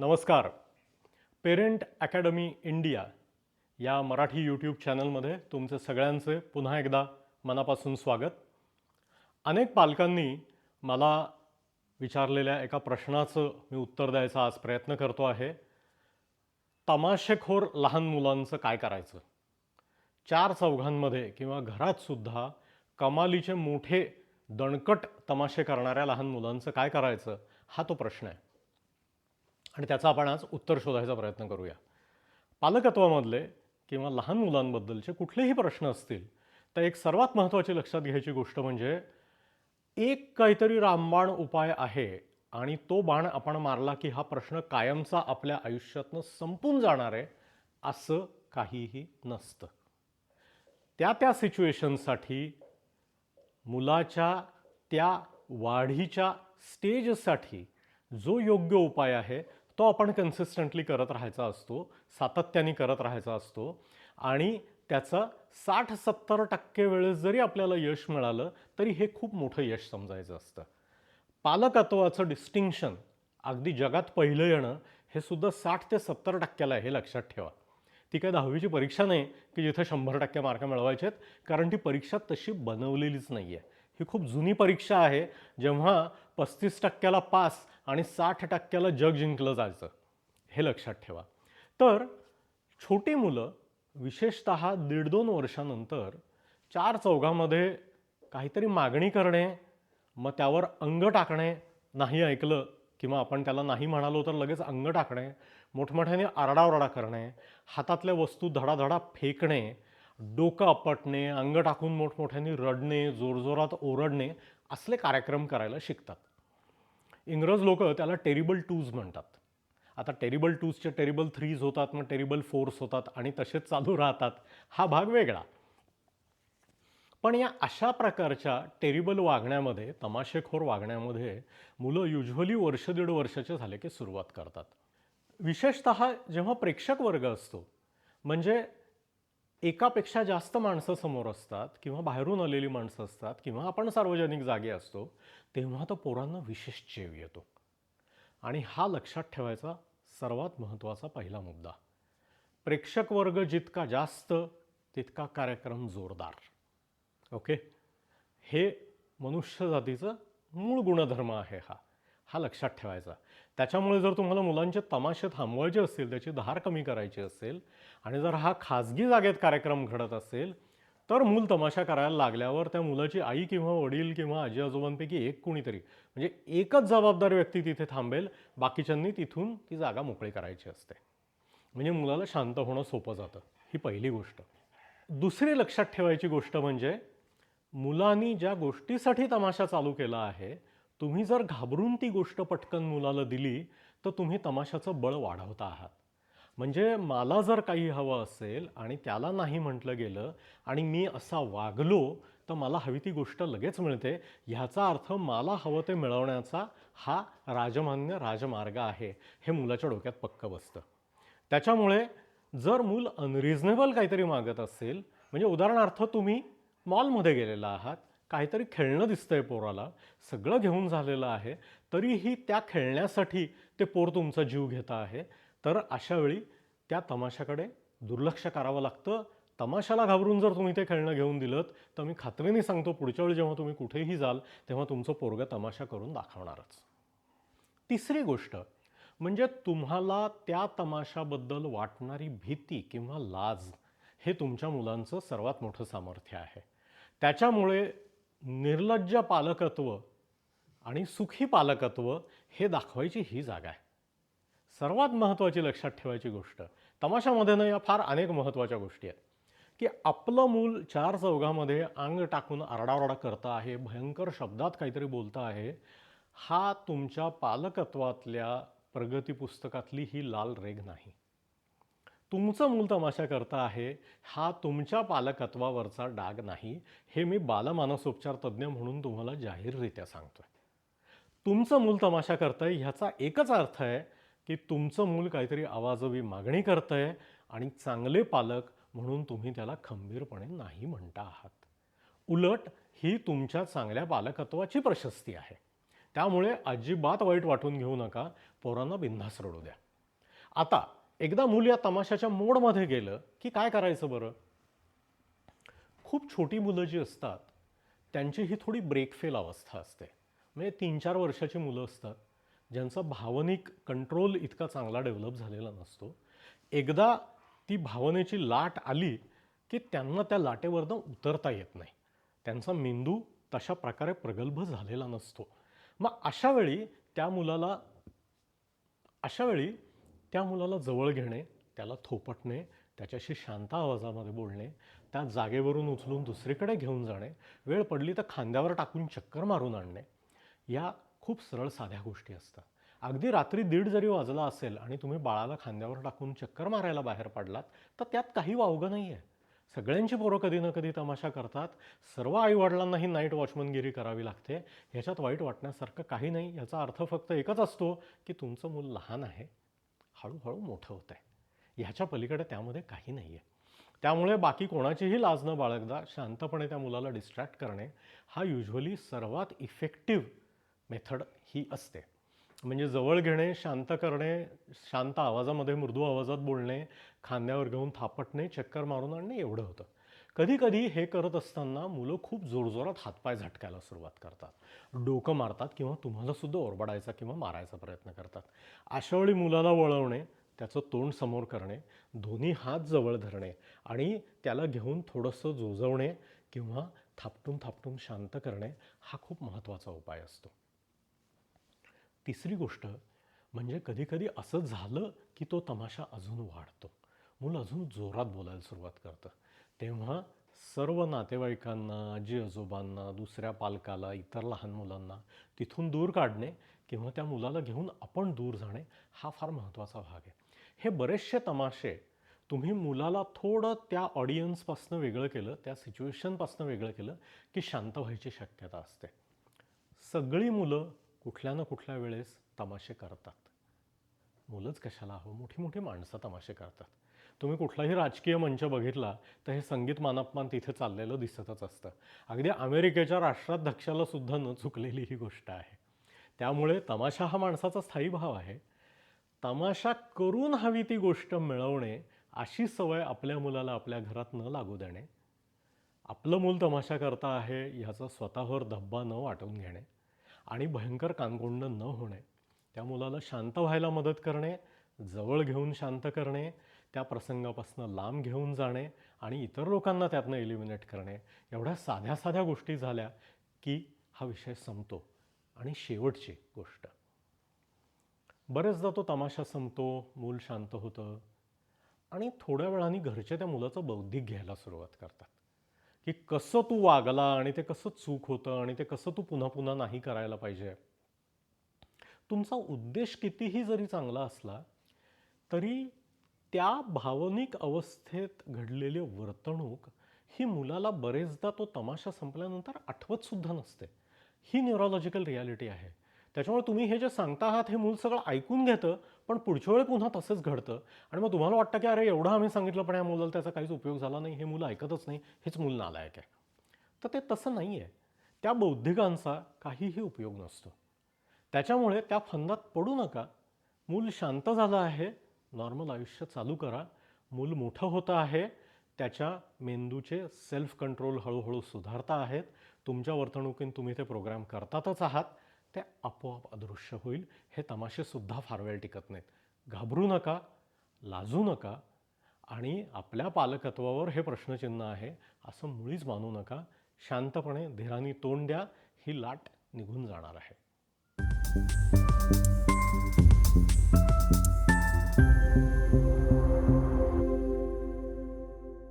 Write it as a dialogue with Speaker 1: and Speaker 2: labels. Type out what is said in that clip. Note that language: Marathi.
Speaker 1: नमस्कार. पेरेंट अकॅडमी इंडिया या मराठी यूट्यूब चॅनलमध्ये तुमचे सगळ्यांचे पुन्हा एकदा मनापासून स्वागत. अनेक पालकांनी मला विचारलेल्या एका प्रश्नाचं मी उत्तर द्यायचा आज प्रयत्न करतो आहे. तमाशेखोर लहान मुलांचं काय करायचं? चार चौघांमध्ये किंवा घरातसुद्धा कमालीचे मोठे दणकट तमाशे करणाऱ्या लहान मुलांचं काय करायचं? हा तो प्रश्न आहे. आणि त्याचं आपण आज उत्तर शोधायचा प्रयत्न करूया. पालकत्वामधले किंवा लहान मुलांबद्दलचे कुठलेही प्रश्न असतील तर एक सर्वात महत्त्वाची लक्षात घ्यायची गोष्ट म्हणजे एक काहीतरी रामबाण उपाय आहे आणि तो बाण आपण मारला की हा प्रश्न कायमचा आपल्या आयुष्यातनं संपून जाणार आहे असं काहीही नसतं. त्या त्या सिच्युएशनसाठी मुलाच्या त्या वाढीच्या स्टेजसाठी जो योग्य उपाय आहे तो आपण कन्सिस्टंटली करत राहायचा असतो सातत्याने करत राहायचा असतो आणि त्याचा साठ सत्तर टक्के वेळेस जरी आपल्याला यश मिळालं तरी हे खूप मोठं यश समजायचं असतं. पालकत्वाचं डिस्टिंक्शन अगदी जगात पहिलं येणं हे सुद्धा साठ ते सत्तर टक्क्याला आहे हे लक्षात ठेवा. ती काय दहावीची परीक्षा नाही की जिथं शंभर टक्के मार्क मिळवायचे आहेत कारण ती परीक्षा तशी बनवलेलीच नाही आहे ही खूप जुनी परीक्षा आहे. जेव्हा पस्तीस टक्क्याला पास आणि साठ टक्क्याला जग जिंकलं जायचं हे लक्षात ठेवा. तर छोटी मुलं विशेषत दीड दोन वर्षानंतर चार चौघामध्ये काहीतरी मागणी करणे मग त्यावर अंग टाकणे नाही ऐकलं किंवा आपण त्याला नाही म्हणालो तर लगेच अंग टाकणे मोठमोठ्याने आरडाओरडा करणे हातातल्या वस्तू धडाधडा फेकणे डोकं आपटणे अंग टाकून मोठमोठ्याने रडणे जोरजोरात ओरडणे असले कार्यक्रम करायला शिकतात. इंग्रज लोक त्याला टेरिबल टूज म्हणतात. आता टेरिबल टूजचे टेरिबल थ्रीज होतात मग टेरिबल फोर्स होतात आणि तसेच चालू राहतात. हा भाग वेगळा. पण या अशा प्रकारच्या टेरिबल वागण्यामध्ये तमाशेखोर वागण्यामध्ये मुलं युजली वर्ष दीड वर्षाचे झाले की सुरुवात करतात. विशेषत जेव्हा प्रेक्षक वर्ग असतो म्हणजे एकापेक्षा जास्त माणसं समोर असतात किंवा बाहेरून आलेली माणसं असतात किंवा आपण सार्वजनिक जागे असतो तेव्हा तो पोरांना विशेष चेव येतो. आणि हा लक्षात ठेवायचा सर्वात महत्त्वाचा पहिला मुद्दा. प्रेक्षक वर्ग जितका जास्त तितका कार्यक्रम जोरदार. ओके? हे मनुष्य जातीचं मूळ गुणधर्म आहे हा. हा लक्षात ठेवायचा. त्याच्यामुळे जर तुम्हाला मुलांचे तमाशे थांबवायचे असतील त्याची धार कमी करायची असेल आणि जर हा खाजगी जागेत कार्यक्रम घडत असेल तर मूल तमाशा करायला लागल्यावर त्या मुलाची आई किंवा वडील किंवा आजी आजोबांपैकी एक कुणीतरी म्हणजे एकच जबाबदार व्यक्ती तिथे थांबेल बाकीच्यांनी तिथून ती जागा मोकळी करायची असते. म्हणजे मुलाला शांत होणं सोपं जातं ही पहिली गोष्ट. दुसरी लक्षात ठेवायची गोष्ट म्हणजे मुलांनी ज्या गोष्टीसाठी तमाशा चालू केला आहे तुम्ही जर घाबरून ती गोष्ट पटकन मुलाला दिली तर तुम्ही तमाशाचं बळ वाढवता आहात. म्हणजे मला जर काही हवं असेल आणि त्याला नाही म्हटलं गेलं आणि मी असा वागलो तर मला हवी ती गोष्ट लगेच मिळते. ह्याचा अर्थ मला हवं ते मिळवण्याचा हा राजमान्य राजमार्ग आहे. हे मुलाच्या डोक्यात पक्क बसतं. त्याच्यामुळे जर मूल अनरिझनेबल काहीतरी मागत असेल म्हणजे उदाहरणार्थ तुम्ही मॉलमध्ये गेलेला आहात काहीतरी खेळणं दिसतंय पोराला. सगळं घेऊन झालेलं आहे. तरीही त्या खेळण्यासाठी ते पोर तुमचा जीव घेतं आहे. तर अशावेळी त्या तमाशाकडे दुर्लक्ष करावं लागतं. तमाशाला घाबरून जर तुम्ही ते खेळणं घेऊन दिलं तर मी खात्रीने सांगतो पुढच्या वेळी जेव्हा तुम्ही कुठेही जाल तेव्हा तुमचं पोरगं तमाशा करून दाखवणारच. तिसरी गोष्ट म्हणजे तुम्हाला त्या तमाशाबद्दल वाटणारी भीती किंवा लाज हे तुमच्या मुलांचं सर्वात मोठं सामर्थ्य आहे. त्याच्यामुळे निर्लज्ज पालकत्व आणि सुखी पालकत्व हे दाखवायची ही जागा आहे. सर्वात महत्त्वाची लक्षात ठेवायची गोष्ट तमाशामध्ये ना या फार अनेक महत्त्वाच्या गोष्टी आहेत. की आपलं मूल चार चौघामध्ये अंग टाकून आरडाओरडा करतं आहे भयंकर शब्दात काहीतरी बोलतं आहे हा तुमच्या पालकत्वातल्या प्रगती पुस्तकातली ही लाल रेघ नाही. तुमचं मूल तमाशा करता आहे हा तुमच्या पालकत्वावरचा डाग नाही हे मी बालमानसोपचार तज्ज्ञ म्हणून तुम्हाला जाहीररित्या आहे तुमचं मूल तमाशा करतंय ह्याचा एकच अर्थ आहे की तुमचं मूल काहीतरी आवाजवी मागणी करतंय आणि चांगले पालक म्हणून तुम्ही त्याला खंबीरपणे नाही म्हणता आहात. उलट ही तुमच्या चांगल्या पालकत्वाची प्रशस्ती आहे. त्यामुळे अजिबात वाईट वाटून घेऊ नका पोरांना बिनधास रडू द्या. आता एकदा मूल या तमाशाच्या मोडमध्ये गेलं की काय करायचं बरं? खूप छोटी मुलं जी असतात त्यांची ही थोडी ब्रेकफेल अवस्था असते. म्हणजे तीन चार वर्षाची मुलं असतात ज्यांचा भावनिक कंट्रोल इतका चांगला डेव्हलप झालेला नसतो. एकदा ती भावनेची लाट आली की त्यांना त्या लाटेवरनं उतरता येत नाही. त्यांचा मेंदू तशा प्रकारे प्रगल्भ झालेला नसतो. मग अशावेळी त्या मुलाला अशावेळी त्या मुलाला जवळ घेणे त्याला थोपटणे त्याच्याशी शांत आवाजामध्ये बोलणे त्या जागेवरून उचलून दुसरीकडे घेऊन जाणे वेळ पडली तर खांद्यावर टाकून चक्कर मारून आणणे. या खूप सरळ साध्या गोष्टी असतात. अगदी रात्री दीड जरी वाजला असेल आणि तुम्ही बाळाला खांद्यावर टाकून चक्कर मारायला बाहेर पडलात तर त्यात काही वावगं नाही आहे सगळ्यांची पोरं कधी ना कधी तमाशा करतात. सर्व आईवडिलांनाही नाईट वॉचमनगिरी करावी लागते. ह्याच्यात वाईट वाटण्यासारखं काही नाही. याचा अर्थ फक्त एकच असतो की तुमचं मूल लहान आहे. हळूहळू मोठं होत आहे ह्याच्या पलीकडे त्यामध्ये काही नाही आहे त्यामुळे बाकी कोणाचीही लाज न बाळगता शांतपणे त्या मुलाला डिस्ट्रॅक्ट करणे हा युजली सर्वात इफेक्टिव्ह मेथड ही असते. म्हणजे जवळ घेणे शांत करणे शांत आवाजामध्ये मृदू आवाजात बोलणे खांद्यावर घेऊन थापटणे चक्कर मारून आणणे एवढं होतं. कधीकधी हे करत असताना मुलं खूप जोरजोरात हातपाय झटकायला सुरुवात करतात. डोकं मारतात किंवा तुम्हाला सुद्धा ओरबडायचा किंवा मारायचा प्रयत्न करतात. अशावेळी मुलाला वळवणे त्याचं तोंड समोर करणे दोन्ही हात जवळ धरणे आणि त्याला घेऊन थोडंसं जोजवणे किंवा थापटून थापटून शांत करणे हा खूप महत्त्वाचा उपाय असतो. तिसरी गोष्ट म्हणजे कधीकधी असं झालं की तो तमाशा अजून वाढतो. मूल अजून जोरात बोलायला सुरुवात करतं तेव्हा सर्व नातेवाईकांना आजी आजोबांना दुसऱ्या पालकाला इतर लहान मुलांना तिथून दूर काढणे किंवा त्या मुलाला घेऊन आपण दूर जाणे हा फार महत्त्वाचा भाग आहे. हे बरेचसे तमाशे तुम्ही मुलाला थोडं त्या ऑडियन्सपासनं वेगळं केलं त्या सिच्युएशनपासनं वेगळं केलं की शांत व्हायची शक्यता असते. सगळी मुलं कुठल्या ना कुठल्या वेळेस तमाशे करतात. मुलंच कशाला हवं? मोठी मोठी माणसं तमाशे करतात. तुम्ही कुठलाही राजकीय मंच बघितला तर हे संगीत मानापमान तिथे चाललेलं दिसतच असतं. अगदी अमेरिकेच्या राष्ट्राध्यक्षाला सुद्धा न चुकलेली ही गोष्ट आहे. त्यामुळे तमाशा हा माणसाचा स्थायी भाव आहे. तमाशा करून हवी ती गोष्ट मिळवणे अशी सवय आपल्या मुलाला आपल्या घरात न लागू देणे आपलं मूल तमाशा करता आहे ह्याचा स्वतःवर धब्बा न वाटून घेणे आणि भयंकर कानकोंड न होणे. त्या मुलाला शांत व्हायला मदत करणे जवळ घेऊन शांत करणे त्या प्रसंगापासून लांब घेऊन जाणे आणि इतर लोकांना त्यातनं एलिमिनेट करणे. एवढ्या साध्या साध्या गोष्टी झाल्या की हा विषय संपतो. आणि शेवटची गोष्ट. बरेचदा तो तमाशा संपतो मूल शांत होतं. आणि थोड्या वेळाने घरचे त्या मुलाचं बौद्धिक घ्यायला सुरुवात करतात. की कसं तू वागला आणि ते कसं चूक होतं आणि ते कसं तू पुन्हा पुन्हा नाही करायला पाहिजे? तुमचा उद्देश कितीही जरी चांगला असला तरी त्या भावनिक अवस्थेत घडलेली वर्तणूक ही मुलाला बरेचदा तो तमाशा संपल्यानंतर आठवतसुद्धा नसते. ही न्यूरोलॉजिकल रियालिटी आहे. त्याच्यामुळे तुम्ही हे जे सांगता आहात हे मूल सगळं ऐकून घेतं पण पुढच्या वेळी पुन्हा तसंच घडतं. आणि मग तुम्हाला वाटतं की अरे एवढं आम्ही सांगितलं पण या मुलाला त्याचा काहीच उपयोग झाला नाही हे मुलं ऐकतच नाही हेच मूल नालायक आहे. तर ते तसं नाही आहे त्या बौद्धिकांचा काहीही उपयोग नसतो. त्याच्यामुळे त्या फंदात पडू नका. मूल शांत झालं आहे नॉर्मल आयुष्य चालू करा. मूल मोठं होतं आहे. त्याच्या मेंदूचे सेल्फ कंट्रोल हळूहळू सुधारता आहेत. तुमच्या वर्तणुकीत तुम्ही ते प्रोग्राम करतातच आहात. ते आपोआप अदृश्य होईल. हे तमाशेसुद्धा फार वेळ टिकत नाहीत. घाबरू नका लाजू नका आणि आपल्या पालकत्वावर हे प्रश्नचिन्ह आहे. असं मुळीच मानू नका. शांतपणे धीराने तोंड द्या. ही लाट निघून जाणार आहे.